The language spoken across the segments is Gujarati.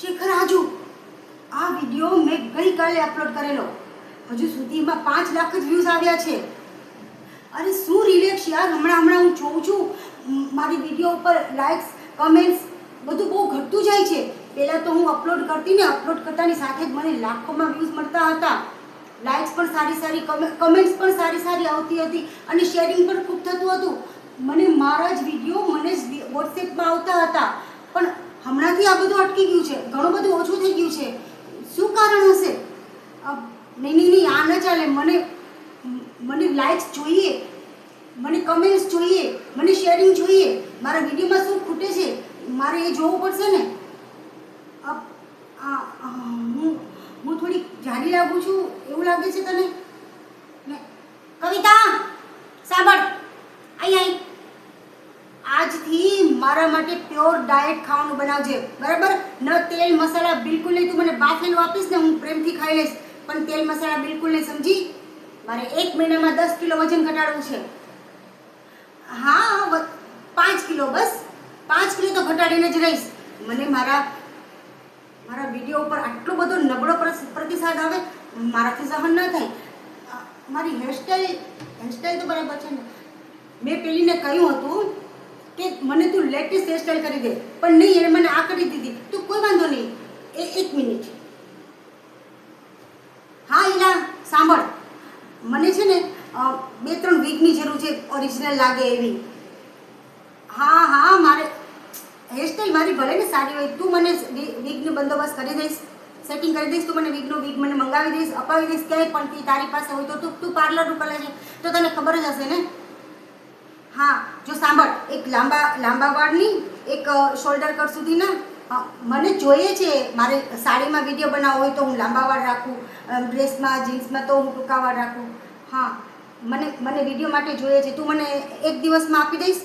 શેખર આજુ, આ વીડિયો મેં ગઈકાલે અપલોડ કરેલો. હજુ સુધીમાં પાંચ લાખ જ વ્યૂઝ આવ્યા છે. અરે શું રિલેક્સ યાર, હમણાં હમણાં હું જોઉં છું. મારી વીડિયો ઉપર લાઇક્સ કમેન્ટ્સ બધું બહુ ઘટતું જાય છે. પહેલાં તો હું અપલોડ કરતી ને અપલોડ કરતાની સાથે જ મને લાખોમાં વ્યૂઝ મળતા હતા. લાઇક્સ પણ સારી સારી કમેન્ટ્સ પણ સારી સારી આવતી હતી અને શેરિંગ પણ ખૂબ થતું હતું. મને મારા જ વીડિયો મને જ વોટ્સએપમાં આવતા હતા. પણ બધું અટકી ગયું છે. ઘણું બધું ઓછું થઈ ગયું છે. શું કારણ હશે? નહીં નહીં નહીં આ ન ચાલે. મને મને લાઇક્સ જોઈએ. મને કમેન્ટ્સ જોઈએ. મને શેરિંગ જોઈએ. મારા વિડીયોમાં શું ખૂટે છે? મારે એ જોવું પડશે ને? હું હું થોડી જાડી લાગું છું. એવું લાગે છે તને? કવિતા, સાંભળ. અહીં આજથી મારા માટે પ્યોર ડાયટ ખાવાનું બનાવજે. બરાબર? ન તેલ મસાલા બિલકુલ નહીં. તું મને બાફેલું આપીશ ને હું પ્રેમથી ખાઈ લઈશ. પણ તેલ મસાલા બિલકુલ નહીં, સમજી? મારે એક મહિનામાં દસ કિલો વજન ઘટાડવું છે. હા પાંચ કિલો બસ. પાંચ કિલો તો ઘટાડીને જ રહીશ. મને મારા મારા વીડિયો ઉપર આટલો બધો નબળો પ્રતિસાદ આવે, મારાથી સહન ન થાય. મારી હેરસ્ટાઈલ હેરસ્ટાઈલ તો બરાબર છે ને. મેં પેલીને કહ્યું હતું કે મને તું લેટેસ્ટ હેરસ્ટાઈલ કરી દે, પણ નહીં એણે મને આ કરી દીધી. તું કોઈ વાંધો નહીં. એ એક મિનિટ. હા ઈલા સાંભળ. મને છે ને બે, ત્રણ વીકની જરૂર છે ઓરિજિનલ લાગે એવી. હા હા, મારે હેરસ્ટાઈલ મારી ભલે ને સારી હોય, તું મને વીકનો બંદોબસ્ત કરી દઈશ સેટિંગ કરી દઈશ, તું મને વીકનો વીક મને મંગાવી દઈશ, અપાવી દઈશ ક્યાંય, પણ તારી પાસે હોય તો તું તું પાર્લરનું કરે છે તો તને ખબર જ હશે ને? હા, જો સાંભળ, એક લાંબા લાંબા વાળની એક શોલ્ડર કટ સુધીના મને જોઈએ છે, મારે સાડીમાં વીડિયો બનાવવો હોય તો હું લાંબા વાળ રાખું ડ્રેસમાં, જીન્સમાં તો હું ટૂંકા વાળ રાખું. હા, મને મને વીડિયો માટે જોઈએ છે. તું મને એક દિવસમાં આપી દઈશ?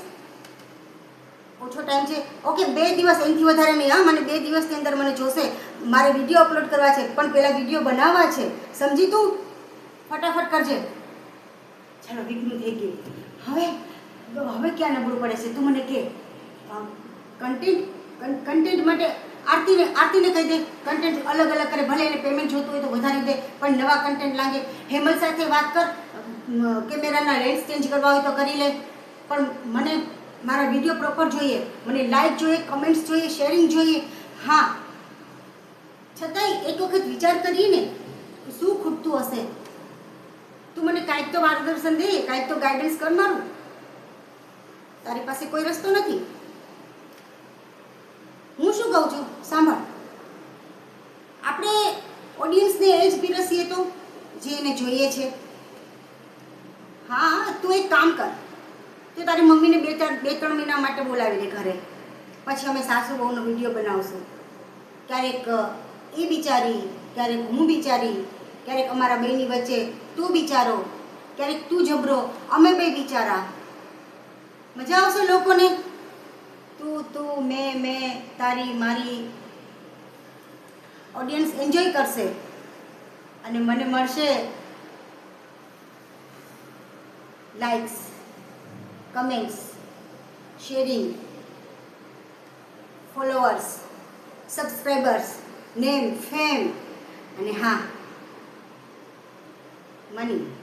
ઓછો ટાઈમ છે. ઓકે, બે દિવસ, એનાથી વધારે નહીં, હા, મને બે દિવસની અંદર મને જોશે. મારે વીડિયો અપલોડ કરવા છે, પણ પહેલાં વીડિયો બનાવવા છે. સમજી તું? ફટાફટ કરજે. ચાલો વીકનું થઈ ગયું. હવે હવે ક્યાં નબળું પડે છે? તું મને કે. કન્ટેન્ટ કન્ટેન્ટ માટે આરતીને આરતીને કહી દે. કન્ટેન્ટ અલગ અલગ કરે. ભલે એને પેમેન્ટ જોતું હોય તો વધારી દે, પણ નવા કન્ટેન્ટ લાગે. હેમલ સાથે વાત કર. કેમેરાના લેન્સ ચેન્જ કરવા હોય તો કરી લે. પણ મને મારા વીડિયો પ્રોપર જોઈએ. મને લાઈક જોઈએ કમેન્ટ્સ જોઈએ શેરિંગ જોઈએ. હા. છતાંય એક વખત વિચાર કરીએ ને શું ખૂટતું હશે? તું મને કાંઈક તો માર્ગદર્શન દે, કાંઈક તો ગાઈડન્સ કર મારું. તારી પાસે કોઈ રસ્તો નથી. હું શું કહું છું? સાંભળ. આપણે ઓડિયન્સને એ જ પીરસીએ તો, જે એને જોઈએ છે. હા, તું એક કામ કર. તું તારી મમ્મીને બે ચાર બે ત્રણ મહિના માટે બોલાવી લે ઘરે. પછી અમે સાસુ બહુનો વીડિયો બનાવશું. ક્યારેક એ બિચારી, ક્યારેક હું બિચારી, ક્યારેક અમારા બેની વચ્ચે તું બિચારો, ક્યારેક તું જબરો, અમે બે બિચારા. મજા આવશે લોકોને? તું તું, મેં મેં, તારી, મારી ઓડિયન્સ એન્જોય કરશે. અને મને મળશે likes comments sharing followers subscribers name fame અને હા મની